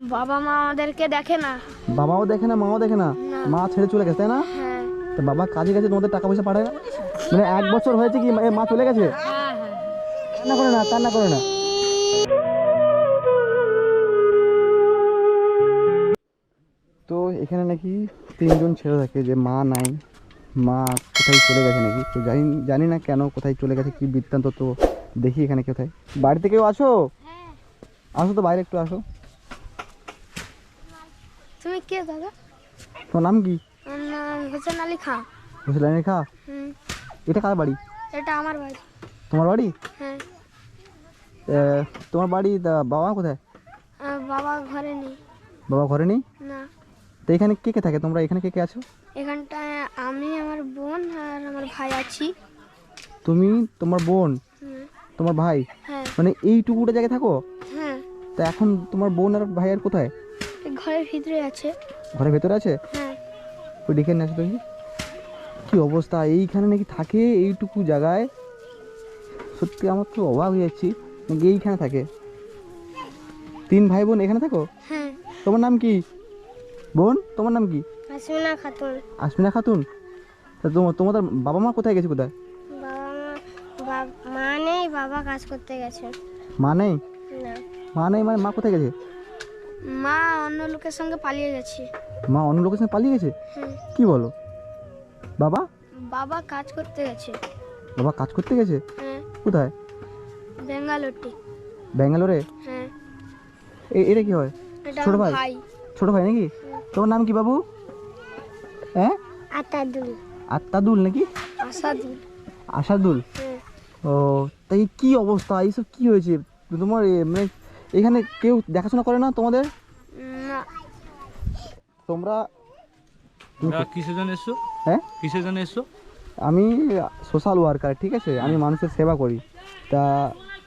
বাবা মা আমাদেরকে দেখে না। বাবাও দেখে না মাও দেখে না। মা ছেড়ে চলে গেছে তাই না? হ্যাঁ। তো বাবা কাজে গেছে তোমাদের টাকা পয়সা পাঠায় না? মানে এক বছর হয়েছে কি মা চলে গেছে? হ্যাঁ হ্যাঁ কান্না করে না কান্না করে না। তো এখানে নাকি তিনজন ছেলে থাকে যে মা নাই মা কোথায় চলে গেছে নাকি? তো জানি জানি না কেন কোথায় চলে গেছে কি বৃত্তান্ত তো দেখি এখানে কোথায়। বাড়িতে কেউ আসো আসো তো বাইরে একটু আসো। তুমি কে দাদা? তোমার নাম কি? নাম হোসেন আলী খাঁ। মুসলানি খা? হুম। এটা কার বাড়ি? এটা আমার বাড়ি। তোমার বাড়ি? হ্যাঁ। তোমার বাড়ি বাবা কোথায়? বাবা ঘরে নেই। বাবা ঘরে নেই? না। তো এখানে কে কে থাকে? তোমরা এখানে কে কে আছো? এখানটায় আমি আমার বোন আর আমার ভাই আছি। তুমি তোমার বোন? তোমার ভাই? হ্যাঁ। মানে এইটুকুটা জায়গায় থাকো? হ্যাঁ। তো এখন তোমার বোন আর ভাই আর কোথায়? ঘরের ভিতরে আছে। ঘরের ভেতরে আছে? হ্যাঁ। ওই ডেকে নিয়ে আসো তুমি কি অবস্থা? এইখানে নাকি থাকে এইটুকু জায়গায়? সত্যি আমার তো অবাক হয়ে যাচ্ছি। নাকি এইখানে থাকে? তিন ভাই বোন এখানে থাকো? হ্যাঁ। তোমার নাম কি? বোন তোমার নাম কি? আসমিনা খাতুন। আসমিনা খাতুন? তা তোমার তোমাদের বাবা মা কোথায় গেছে কোথায়? বাবা মা মা নেই বাবা কাজ করতে গেছে। মা নেই? না। মা নেই মানে মা কোথায় গেছে? মা অন্য লোকের সঙ্গে পালিয়ে গেছে। মা অন্য লোকের সঙ্গে পালিয়ে গেছে? হুম কি বলো? বাবা? বাবা কাজ করতে গেছে। বাবা কাজ করতে গেছে? হ্যাঁ। কোথায়? বেঙ্গালোরটি ব্যাঙ্গালোরে? হ্যাঁ। এ- এটা কি হয়? ছোট ভাই? ছোট ভাই নাকি? তোমার নাম কি বাবু? হ্যাঁ? আতাদুল। আত্মাদুল নাকি? আসাদুল। আশাদুল হ্যাঁ। ও তাই কি অবস্থা? এইসব কি হয়েছে? তোমার মানে এখানে কেউ দেখাশোনা করে না তোমাদের? তোমরা তোমরা কিসের জন্য এসছো? হ্যাঁ? কিসের জন্য এসছো? আমি সোশ্যাল ওয়ার্কার ঠিক আছে? আমি মানুষের সেবা করি। তা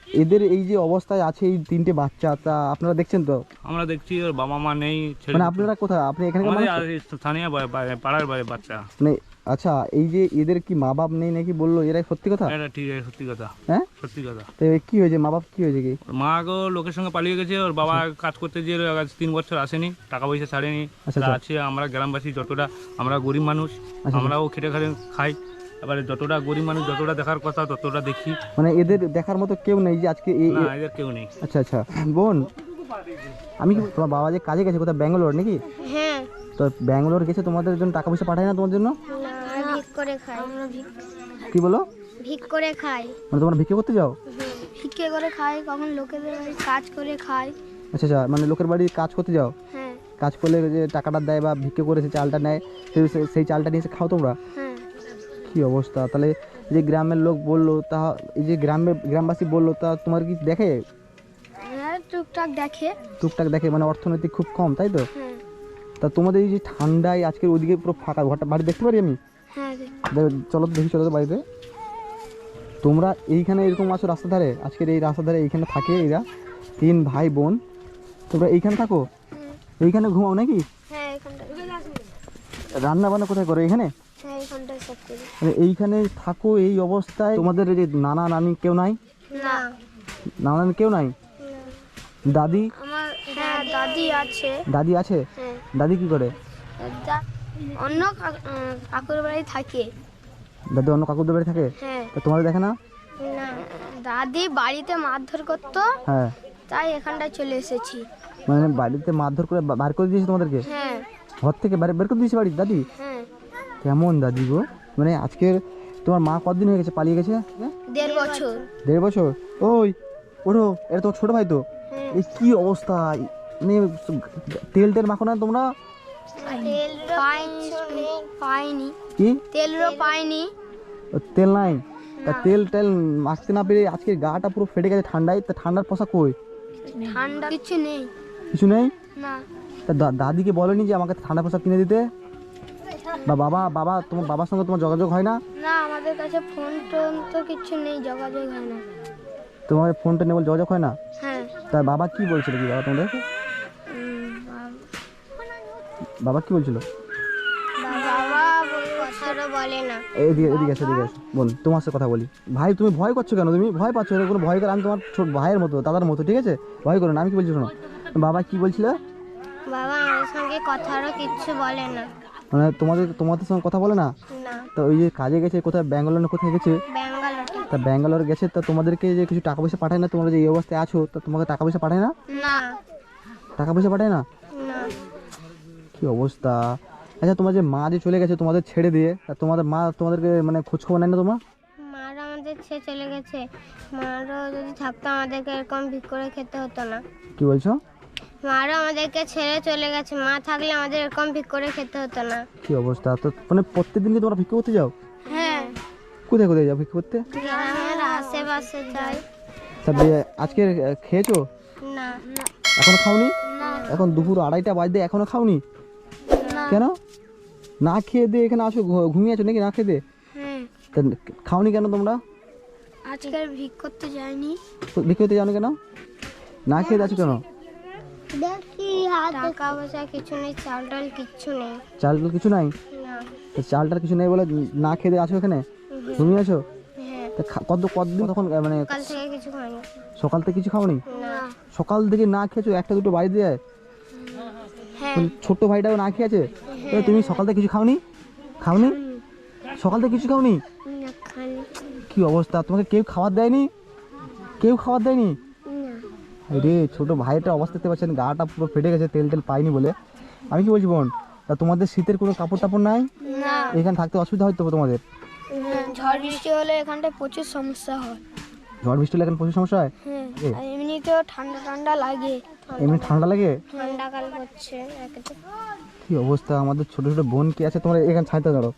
এদের এই যে অবস্থায় আছে এই তিনটে বাচ্চা তা আপনারা দেখছেন তো? আমরা দেখছি ওর বাবা মা নেই ছেলে মানে আপনারা কোথায়? আপনি এখানে আমাদের আর এই স্থানীয় বা- বা- পাড়ার বাইরে বাচ্চা। মানে আচ্ছা এই যে এদের কি মা বাপ নেই নাকি বলল? এরাই সত্যি কথা? এটা ঠিক আছে সত্যি কথা। হ্যাঁ? সত্যি কথা। তো কি হয়েছে? মা বাপ কি হয়েছে কি? ওর মা গো লোকের সঙ্গে পালিয়ে গেছে ওর বাবা কাজ করতে গিয়ে আজ তিন বছর আসেনি টাকা পয়সা ছাড়েনি। আচ্ছা, তা আচ্ছা। আছে আমরা গ্রামবাসী যতটা আমরা গরিব মানুষ আচ্ছা। আমরাও খেটে খাটে খাই। এবারে যতটা গরিব মানুষ যতটা দেখার কথা ততটা দেখি। মানে এদের দেখার মতো কেউ নেই যে আজকে এই না এদের কেউ নেই। আচ্ছা আচ্ছা। বোন আমি কি তোমার বাবা যে কাজে গেছে কোথায়? ব্যাঙ্গালোর নাকি? হ্যাঁ। তো ব্যাঙ্গালোর গেছে তোমাদের জন্য টাকা পয়সা পাঠায় না তোমার জন্য? আমরা ভিক করে খাই। আমরা ভিক কি বলো? ভিক করে খাই। মানে তোমরা ভিক্ষে করতে যাও? ভিক্ষে করে খাই কখন লোকেদের বাড়ি কাজ করে খাই। আচ্ছা আচ্ছা মানে লোকের বাড়ি কাজ করতে যাও? হ্যাঁ। কাজ করলে যে টাকাটা দেয় বা ভিক্ষে করে সে চালটা নেয় সেই- সেই- সেই চালটা নিয়ে এসে খাও তোমরা? হ্যাঁ। কি অবস্থা? তাহলে যে গ্রামের লোক বলল তা এই যে গ্রামের গ্রামবাসী বলল তা তোমার কি দেখে? হ্যাঁ টুকটাক দেখে। টুকটাক দেখে মানে অর্থনৈতিক খুব কম তাই তো? হ্যাঁ। তা তোমাদের এই যে ঠান্ডায় আজকের ওইদিকে পুরো ফাঁকা ঘরটা বাড়ি দেখতে পারি আমি? হ্যাঁ চলো দেখি চলো তো বাড়িতে। তোমরা এইখানে এরকম আছো রাস্তা ধারে? আজকের এই রাস্তা ধারে এইখানে থাকে এরা তিন ভাই বোন। তোমরা এইখানে থাকো? এইখানে ঘুমাও নাকি? হ্যাঁ রান্না বান্না কোথায় করো এখানে হ্যাঁ মানে এইখানে থাকো এই অবস্থায়। তোমাদের এই যে নানা নানি কেউ নাই? না। নানা নানি কেউ নাই? দাদি? আমার হ্যাঁ দাদি আছে। দাদি আছে? হ্যাঁ। দাদি কি করে? অন্য কাকুর বাড়ি থাকে। দাদি অন্য কাকুদের বাড়ি থাকে? হ্যাঁ। তা তোমাদের দেখে না? না দাদি বাড়িতে মারধর করতো। হ্যাঁ। তাই এখানটায় চলে এসেছি। মানে বাড়িতে মারধর করে বার করে দিয়েছে তোমাদেরকে? হ্যাঁ। ঘর থেকে বাইরে বের করে দিয়েছে বাড়ি দাদি? হ্যাঁ। কেমন দাদি গো? মানে আজকের তোমার মা কতদিন হয়ে গেছে? পালিয়ে গেছে? দেড় বছর। দেড় বছর? ওই ওঠো এটা তোমার ছোট ভাই তো? হ্যাঁ। এই কি অবস্থা? মানে তেল টেল মাখো না তোমরা? তেল কি? তেলও পাইনি। ও তেল নাই? তা তেল টেল মাখতে না পেরে আজকে গাটা পুরো ফেটে গেছে ঠান্ডায় তা ঠান্ডার পোশাক কই? ঠান্ডা কিছু নেই। কিছু নেই? না। তা দা- দাদিকে বলেনি যে আমাকে ঠান্ডা পোশাক কিনে দিতে? বা বাবা বাবা তোমার বাবার সঙ্গে তোমার যোগাযোগ হয় না? না আমাদের কাছে ফোন টোন তো কিছু নেই যোগাযোগ হয় না। তোমার ফোনটা নিয়ে বলে যোগাযোগ হয় না? হ্যাঁ। তা বাবা কি বলছিল কি বাবা তোমাদের? বাবা কি বলছিল? এদিকে এদিকে এদিকে বল তোমার সাথে কথা বলি। ভাই তুমি ভয় করছ কেন? তুমি ভয় পাচ্ছ কোনো ভয় করে আমি তোমার ছোট ভাইয়ের মতো দাদার মতো ঠিক আছে? ভয় করো না আমি কি বলছি শোনো? বাবা কি বলছিল? বাবা আমার সঙ্গে কথারও কিচ্ছু বলে না। মানে তোমাদের তোমাদের সঙ্গে কথা বলে না? তো ওই যে কাজে গেছে কোথায় ব্যাঙ্গালোর না কোথায় গেছে? তা ব্যাঙ্গালোর গেছে তা তোমাদেরকে যে কিছু টাকা পয়সা পাঠায় না তোমরা যে এই অবস্থায় আছো তা তোমাকে টাকা পয়সা পাঠায় না? টাকা পয়সা পাঠায় না? না। কি অবস্থা? আচ্ছা তোমার যে মা যে চলে গেছে তোমাদের ছেড়ে দিয়ে তা তোমাদের মা তোমাদেরকে মানে খোঁজ খবর নেয় না তোমার? মারা আমাদের ছেড়ে চলে গেছে। মারও যদি থাকতো আমাদেরকে এরকম ভিক করে খেতে হতো না। কি বলছো? মারও আমাদেরকে ছেড়ে চলে গেছে। মা থাকলে আমাদের এরকম ভিক করে খেতে হতো না। কি অবস্থা? তো মানে প্রত্যেকদিন কি তোমরা ভিক্ষা করতে যাও? হ্যাঁ। কোথায় কোথায় যাও ভিক্ষা করতে? গ্রামের আশেপাশে যাই। আজকে খেয়েছো? না। এখনও খাওনি? না। এখন দুপুর আড়াইটা বাজতে এখনও খাওনি? কেন? না খেয়ে দিয়ে এখানে আসো ঘুমিয়ে আছো নাকি না খেয়ে দিয়ে? হ্যাঁ। খাওনি কেন তোমরা? আজকে ভিক করতে যাইনি। তো ভিক্ষা করতে জানো কেন? না খেয়ে আছো কেন? দেখি টাকা পয়সা কিছু নেই চাল নেই। চাল কিছু নাই? না। তা চালটার কিছু নেই বলে না খেয়ে আছো এখানে? আছো? হ্যাঁ। তা খা- কত কতদিন তখন মানে কাল থেকে কিছু খাইনি সকাল থেকে কিছু খাওনি? না। সকাল থেকে না খেয়েছো একটা দুটো বাড়ি দিয়ে হ্যাঁ। ছোট্ট ভাইটাও না খেয়েছে? তুমি সকাল থেকে কিছু খাওনি? খাওনি? সকাল থেকে কিছু খাওনি? না কি অবস্থা? তোমাকে কেউ খাবার দেয়নি? কেউ খাবার দেয়নি? রে ছোটো ভাইটা অবস্থা দেখতে পাচ্ছেন গাটা পুরো ফেটে গেছে তেল টেল পাইনি বলে। আমি কি বলছি বোন তা তোমাদের শীতের কোনো কাপড় টাপড় নাই এখানে থাকতে অসুবিধা হয়তো তোমাদের? ঝড় বৃষ্টি হলে এখানটায় প্রচুর সমস্যা হয়। ঝড় বৃষ্টি হলে এখন প্রচুর সমস্যা হয়? হ্যাঁ এমনিতেও ঠান্ডা ঠান্ডা লাগে। এমনি ঠান্ডা লাগে? ঠান্ডা কাল একেতে কি অবস্থা আমাদের ছোট ছোট বোন কি আছে? তোমরা এখানে ছাইতে দাঁড়াও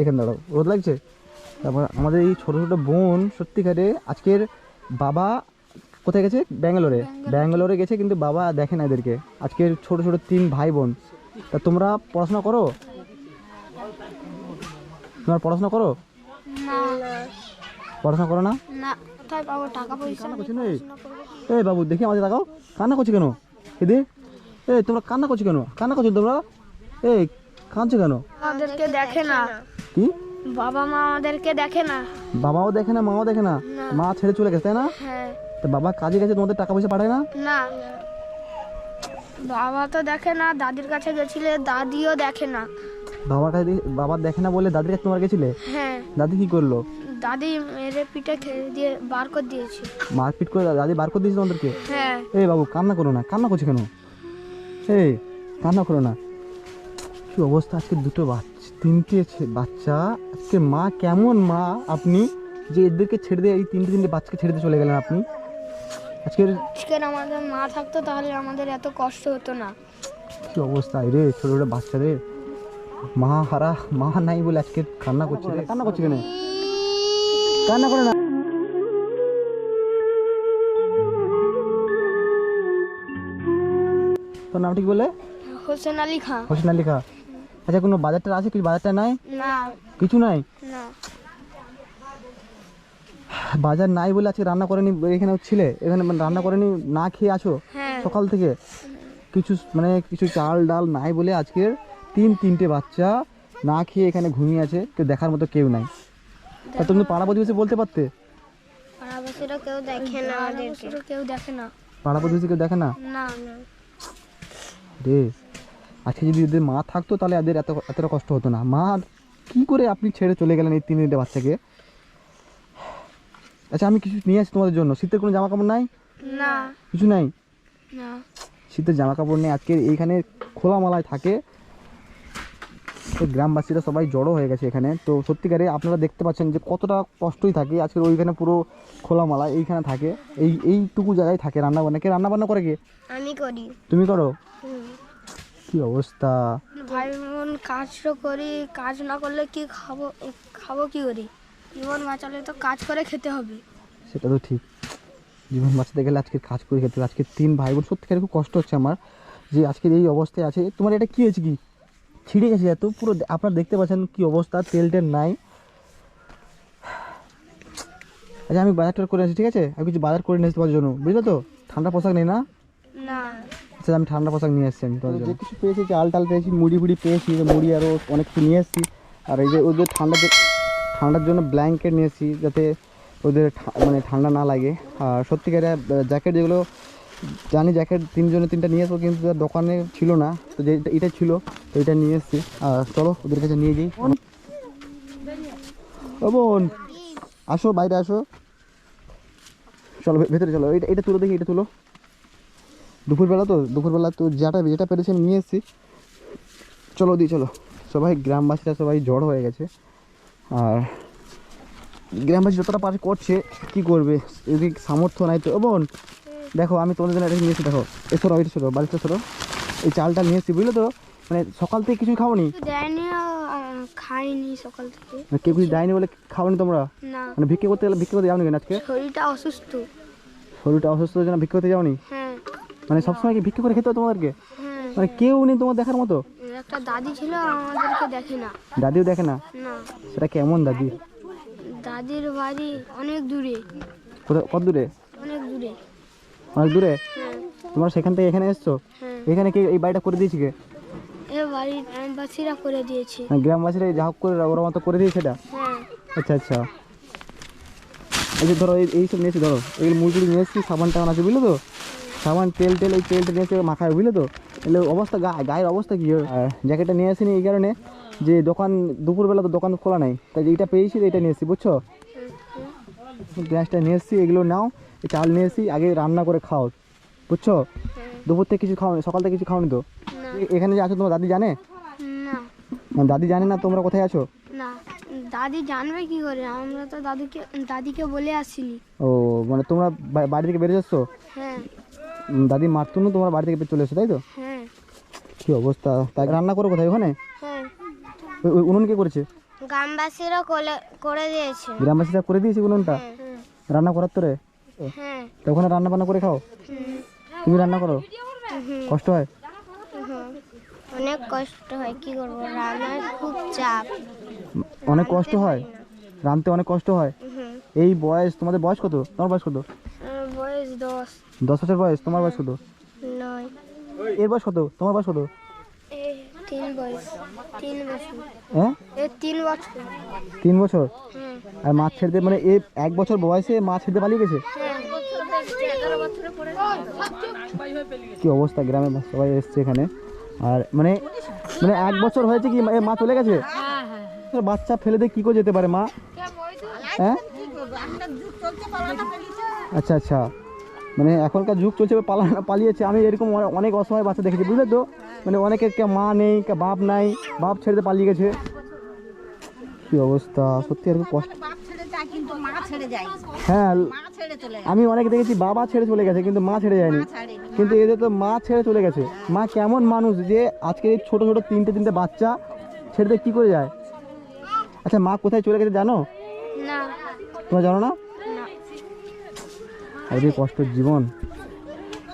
এখানে দাঁড়াও রোদ লাগছে? তারপর আমাদের এই ছোট ছোট বোন সত্যিকারে আজকের বাবা কোথায় গেছে? ব্যাঙ্গালোরে। ব্যাঙ্গালোরে। গেছে কিন্তু বাবা দেখে না এদেরকে। আজকে ছোট ছোট তিন ভাই বোন। তা তোমরা পড়াশোনা করো? তোমরা পড়াশোনা করো? পড়াশোনা করো না? এই? বাবু দেখি আমাদের তাকাও। কান্না করছ কেন? এদি এই তোমরা কান্না করছ কেন? কান্না করছ তোমরা? এই কাঁদছো কেন? আমাদেরকে দেখে না। কি? বাবা মা আমাদেরকে দেখে না। বাবাও দেখে না মাও দেখে না। মা ছেড়ে চলে গেছে তাই না? হ্যাঁ। তা বাবা কাজে গেছে তোমাদের টাকা পয়সা পাঠায় না? না। বাবা তো দেখে না দাদির কাছে গেছিলে দাদিও দেখে না। বাবার কাছে বাবা দেখে না বলে দাদির কাছে তোমার গেছিলে? হ্যাঁ। দাদি কি করল? দাদি মেরে পিঠে খেয়ে দিয়ে বার করে দিয়েছে। মারপিট করে দাদি বার করে দিয়েছে তোমাদেরকে? হ্যাঁ। এই বাবু কান্না করো না কান্না করছ কেন? এই কান্না করো না। কি অবস্থা আজকে দুটো বাচ্চা তিনটে বাচ্চা। আজকে মা কেমন মা? আপনি যে এদেরকে ছেড়ে দিয়ে এই তিনটে তিনটে বাচ্চাকে ছেড়ে দিয়ে চলে গেলেন আপনি? আজকের আজকের আমাদের মা থাকতো তাহলে আমাদের এত কষ্ট হতো না। কি অবস্থা রে ছোট ছোট বাচ্চাদের মা হারা মা নাই বলে আজকে কান্না করছে রে। কান্না করছে কেন? কান্না করে না। তোর নাম ঠিক বলে? হোসেন আলী খান হোসেন আলী খা। আচ্ছা কোনো বাজারটা আছে? কিছু বাজারটা নাই? না। কিছু নাই? না। বাজার নাই বলে আজকে রান্না করেনি এখানে ছিলে এখানে মানে রান্না করেনি না খেয়ে আছো হ্যাঁ। সকাল থেকে? কিছু মানে কিছু চাল ডাল নাই বলে আজকের তিন তিনটে বাচ্চা না খেয়ে এখানে ঘুমিয়ে আছে কেউ দেখার মতো কেউ নাই। তা তুমি পাড়া প্রতিবেশী বলতে পারতে? কেউ দেখে না কেউ দেখে না। পাড়া প্রতিবেশী কেউ দেখে না? না না। রে আজকে যদি এদের মা থাকতো তাহলে এদের এত এতটা কষ্ট হতো না। মা কি করে আপনি ছেড়ে চলে গেলেন এই তিন তিনটে বাচ্চাকে? আচ্ছা আমি কিছু নিয়ে আসি তোমাদের জন্য। শীতের কোনো জামা কাপড় নাই? না। কিছু নাই? না। শীতের জামা কাপড় নেই। আজকে এইখানে খোলামালায় থাকে। তো গ্রামবাসীরা সবাই জড়ো হয়ে গেছে এখানে। তো সত্যিকারে আপনারা দেখতে পাচ্ছেন যে কতটা কষ্টই থাকে। আজকে ওইখানে পুরো খোলামালা এইখানে থাকে। এই এইটুকু জায়গায় থাকে রান্না বান্না কে রান্না বান্না করে কে? আমি করি। তুমি করো? কি অবস্থা? ভাই বোন কাজ করি। কাজ না করলে কি খাব খাব কি করি? জীবন বাঁচালে তো কাজ করে খেতে হবে। সেটা তো ঠিক। জীবন বাঁচাতে গেলে আজকে কাজ করে খেতে হবে। আজকে তিন ভাই বোন সত্যিকারে খুব কষ্ট হচ্ছে আমার যে আজকের এই অবস্থায় আছে। তোমার এটা কি হয়েছে কি? ছিঁড়ে গেছে এত পুরো আপনারা দেখতে পাচ্ছেন কি অবস্থা তেল টেল নাই। আচ্ছা আমি বাজারটা করে আসি ঠিক আছে? আমি কিছু বাজার করে নিয়ে আসতে পারার জন্য। বুঝলো তো? ঠান্ডা পোশাক নেই না? আচ্ছা আমি ঠান্ডা পোশাক নিয়ে এসেছি আমি জন্য। যে কিছু পেয়েছি চাল টাল পেয়েছি মুড়ি ফুড়ি পেয়েছি মুড়ি আরও অনেক কিছু নিয়ে এসেছি। আর এই যে ওদের ঠান্ডার যে- ঠান্ডার জন্য ব্ল্যাঙ্কেট নিয়ে এসেছি যাতে ওদের মানে ঠান্ডা না লাগে। আর সত্যিকারে জ্যাকেট যেগুলো, জানি জ্যাকেট তিনজনে তিনটা নিয়ে আসব কিন্তু দোকানে ছিল না, তো যে এটা- ছিল, তো এটা নিয়ে এসছি। আর চলো, ওদের কাছে নিয়ে যাই। বোন, আসো, বাইরে আসো। চলো ভেতরে চলো, এটা এটা তুলো দেখি, এটা তুলো। দুপুরবেলা তো দুপুরবেলা তো যেটা যেটা পেরেছি আমি নিয়ে এসেছি। চলো দি চলো। সবাই গ্রামবাসীরা সবাই জড় হয়ে গেছে। আর গ্রামবাসী যতটা পারে করছে কি করবে? এদিকে সামর্থ্য নাই তো। বোন দেখো আমি তোমাদের জন্য এটা নিয়েছি দেখো। এসো এটা সরো বাড়িতে সরো এই চালটা নিয়েছি বুঝলে তো? মানে সকাল থেকে কিছুই খাওনি? খাইনি সকাল থেকে। মানে কেউ কিছু দেয়নি বলে খাওনি তোমরা? না। মানে ভিক্ষে করতে গেলে ভিক্ষে করতে যাওনি কেন আজকে? শরীরটা অসুস্থ। শরীরটা অসুস্থ জন্য ভিক্ষে করতে যাওনি? হ্যাঁ। মানে সবসময় কি ভিক্ষে করে খেতে তোমাদেরকে? হ্যাঁ। মানে কেউ নেই তোমার দেখার মতো? একটা দাদি ছিল আমাদেরকে দেখে না। দাদিও দেখে না? না। সেটা কেমন দাদি? দাদির বাড়ি অনেক দূরে। কত দূরে? অনেক দূরে। অনেক দূরে? হ্যাঁ। তোমরা সেখান থেকে এখানে এসছো? হ্যাঁ। এখানে কি এই বাড়িটা করে দিয়েছি কে? এ বাড়ির গ্রামবাসীরা করে দিয়েছে। মানে গ্রামবাসীরা যা হোক করে ওরা মতো করে দিয়েছে এটা? হ্যাঁ। আচ্ছা আচ্ছা। এই যে ধরো এই- এইসব নিয়েছি ধরো। এই মুরগি নিয়ে এসেছি সাবান টাবান আছে বুঝলো তো? সাবান তেল টেল এই তেলটা নিয়ে এসে মাখায় বুঝলে তো? এলে অবস্থা গা গায়ের অবস্থা কী আর জ্যাকেটটা নিয়ে আসিনি এই কারণে যে দোকান দুপুরবেলা তো দোকান খোলা নাই। তাই এইটা পেয়েছি এইটা নিয়ে এসেছি বুঝছ? গ্যাসটা নিয়ে এসেছি এগুলো নাও চাল নিয়ে এসেছি আগে রান্না করে খাও বুঝছ? দুপুর থেকে কিছু খাওনি সকাল থেকে কিছু খাওনি তো? এখানে যে আছো তোমার দাদি জানে? দাদি জানে না তোমরা কোথায় আছো? না দাদি জানবে কি করে? আমরা তো দাদুকে দাদিকে বলে আসিনি। ও মানে তোমরা বাড়ি থেকে বেরিয়ে যাচ্ছ? হ্যাঁ। দাদি মারতো না তোমার বাড়ি থেকে চলে এসো তাই তো? হ্যাঁ। কি অবস্থা? তাই রান্না করো কোথায় ওখানে? হ্যাঁ। ওই- উনুন কে করেছে? গ্রামবাসীরা করে দিয়েছে। গ্রামবাসীরা করে দিয়েছে উনুনটা? রান্না করার তোরে? হ্যাঁ। তো ওখানে রান্না বান্না করে খাও? তুমি রান্না করো? কষ্ট হয়? অনেক কষ্ট হয় কি করব? রান্নার খুব চাপ। অনেক কষ্ট হয়? রাঁধতে অনেক কষ্ট হয়? এই বয়স তোমাদের বয়স কত? তোমার বয়স কত? বয়স দশ। দশ বছর বয়স তোমার বয়স কত? এর বয়স কত? তোমার বয়স কত? তিন বছর। হ্যাঁ তিন বছর। তিন বছর? হ্যাঁ আর মাছ ছেড়ে মানে এই এক বছর বয়সে মাছ ছেড়ে পালিয়ে গেছে? হ্যাঁ এগারো বছরে পড়ে কি অবস্থা গ্রামে সবাই এসছে এখানে। আর মানে মানে এক বছর হয়েছে কি এ মা চলে গেছে? বাচ্চা ফেলে দিয়ে কি করে যেতে পারে মা? হ্যাঁ। আচ্ছা আচ্ছা। মানে এখনকার যুগ চলছে পালানো পালিয়েছে। আমি এরকম অনেক অসহায় বাচ্চা দেখেছি বুঝলে তো? মানে অনেকের কে মা নেই কে বাপ নাই বাপ ছেড়ে পালিয়ে গেছে। কি অবস্থা? সত্যি আর কষ্ট। বাপ ছেড়ে যায় কিন্তু মা ছেড়ে যায়। হ্যাঁ আমি অনেক দেখেছি বাবা ছেড়ে চলে গেছে কিন্তু মা ছেড়ে যায়নি। কিন্তু এদের তো মা ছেড়ে চলে গেছে। মা কেমন মানুষ যে আজকে এই ছোট ছোট তিনটে তিনটে বাচ্চা ছেড়ে দিয়ে কী করে যায়? আচ্ছা মা কোথায় চলে গেছে জানো? তোমরা জানো না? এদের কষ্ট জীবন।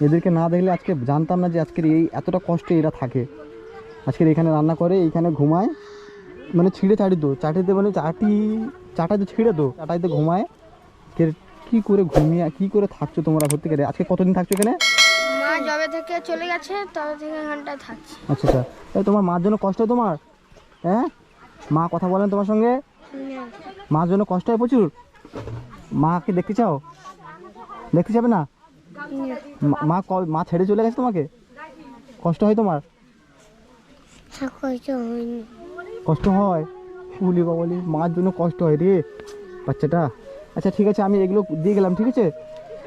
এদেরকে না দেখলে আজকে জানতাম না যে আজকের এই এতটা কষ্টে এরা থাকে। আজকের এখানে রান্না করে এইখানে ঘুমায় মানে ছিঁড়ে চাটি তো চাটিতে মানে চাটি চাটাতে ছিঁড়ে তো চাটাইতে ঘুমায়। কে কী করে ঘুমিয়ে কী করে থাকছো তোমরা সত্যিকারে আজকে কতদিন থাকছো এখানে? মা জবে থেকে চলে গেছে তবে থেকে এখানটায় থাকছি। আচ্ছা আচ্ছা। এই তোমার মার জন্য কষ্ট তোমার? হ্যাঁ? মা কথা বলেন তোমার সঙ্গে? মার জন্য কষ্ট হয় প্রচুর? মাকে দেখতে চাও? দেখতে যাবে না? মা- মা ক- মা ছেড়ে চলে গেছে তোমাকে? কষ্ট হয় তোমার? কষ্ট হয়? বলি বলি মার জন্য কষ্ট হয় রে বাচ্চাটা। আচ্ছা ঠিক আছে আমি এগুলো দিয়ে গেলাম ঠিক আছে?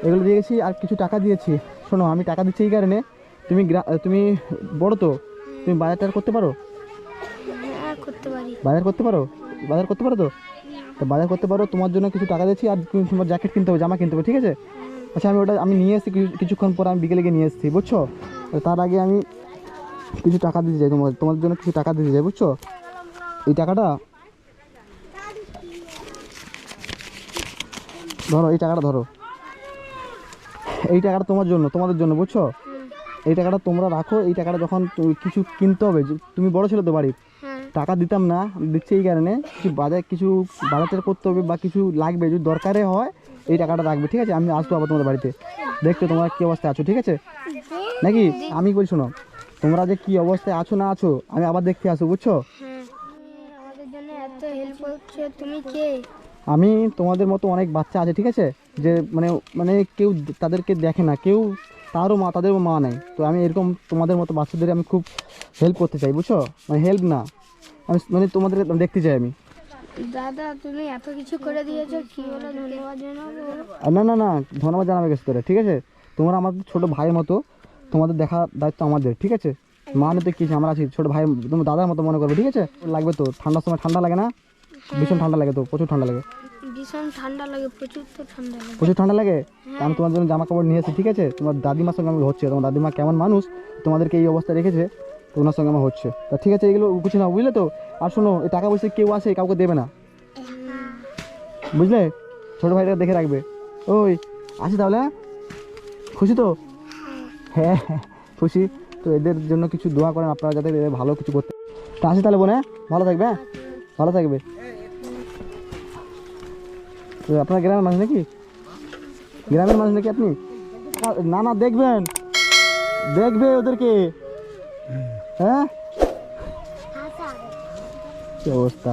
এগুলো দিয়ে গেছি আর কিছু টাকা দিয়েছি। শোনো আমি টাকা দিচ্ছি এই কারণে। তুমি গ্রা- তুমি বড় তো? তুমি বাজার টাজার করতে পারো? বাজার করতে পারো? বাজার করতে পারো তো? তো বাজার করতে পারো তোমার জন্য কিছু টাকা দিচ্ছি আর তুমি- তোমার জ্যাকেট কিনতে হবে জামা কিনতে হবে ঠিক আছে? আচ্ছা আমি ওটা আমি নিয়ে এসেছি কিছু- কিছুক্ষণ পর আমি বিকেলে গিয়ে নিয়ে এসেছি বুঝছ? তার আগে আমি কিছু টাকা দিতে চাই তোমার তোমার জন্য কিছু টাকা দিতে চাই বুঝছ? এই টাকাটা ধরো এই টাকাটা ধরো। এই টাকাটা তোমার জন্য তোমাদের জন্য বুঝছ? এই টাকাটা তোমরা রাখো এই টাকাটা যখন কিছু কিনতে হবে তুমি বড় ছিল তো বাড়ির? হ্যাঁ। টাকা দিতাম না দিচ্ছি এই কারণে কিছু বাজার কিছু বাজার করতে হবে বা কিছু লাগবে যদি দরকারে হয় এই টাকাটা রাখবে, ঠিক আছে? আমি আসব আবার তোমাদের বাড়িতে। দেখছ তোমরা কী অবস্থায় আছো, ঠিক আছে? নাকি? আমি বলি না তোমরা যে কী অবস্থায় আছো না আছো, আমি আবার দেখতে আসব, বুঝছ? আমি তোমাদের মতো অনেক বাচ্চা আছে, ঠিক আছে? যে মানে মানে কেউ তাদেরকে দেখে না, কেউ তারও মা তাদেরও মা নেই। তো আমি এরকম তোমাদের মতো বাচ্চাদের আমি খুব হেল্প করতে চাই, বুঝছ? মানে হেল্প না। আমি মানে তোমাদের দেখতে চাই আমি। দাদা তুমি এত কিছু করে দিয়েছ কি বলে ধন্যবাদ জানাব। না না না ধন্যবাদ জানাবে গেছে তোরা ঠিক আছে? তোমরা আমাদের ছোটো ভাইয়ের মতো তোমাদের দেখা দায়িত্ব আমাদের ঠিক আছে? মা নিতে কি আছে, আমরা আছি ছোটো ভাই তোমার দাদার মতো মনে করবে ঠিক আছে? লাগবে তো ঠান্ডার সময় ঠান্ডা লাগে না? ভীষণ ঠান্ডা লাগে তো প্রচুর ঠান্ডা লাগে। ভীষণ ঠান্ডা লাগে প্রচুর তো ঠান্ডা লাগে। প্রচুর ঠান্ডা লাগে? আমি তোমার জন্য জামা কাপড় নিয়ে এসেছি ঠিক আছে? তোমার দাদিমার সঙ্গে আমি হচ্ছে তোমার দাদিমা কেমন মানুষ তোমাদেরকে এই অবস্থা রেখেছে। তো ওনার সঙ্গে আমার হচ্ছে। তা ঠিক আছে এগুলো কিছু না বুঝলে তো? আর শোনো এই টাকা পয়সা কেউ আসে কাউকে দেবে না। বুঝলে? ছোটো ভাইটা দেখে রাখবে। ওই আসি তাহলে হ্যাঁ? খুশি তো? হ্যাঁ হ্যাঁ, খুশি। তো এদের জন্য কিছু দোয়া করেন আপনারা যাতে এদের ভালো কিছু করতে তা আসি তাহলে বোন হ্যাঁ? ভালো থাকবে হ্যাঁ? ভালো থাকবে। তো আপনার গ্রামের মানুষ নাকি? গ্রামের মানুষ নাকি আপনি? না না দেখবেন। দেখবে ওদেরকে। হ্যাঁ? কি অবস্থা?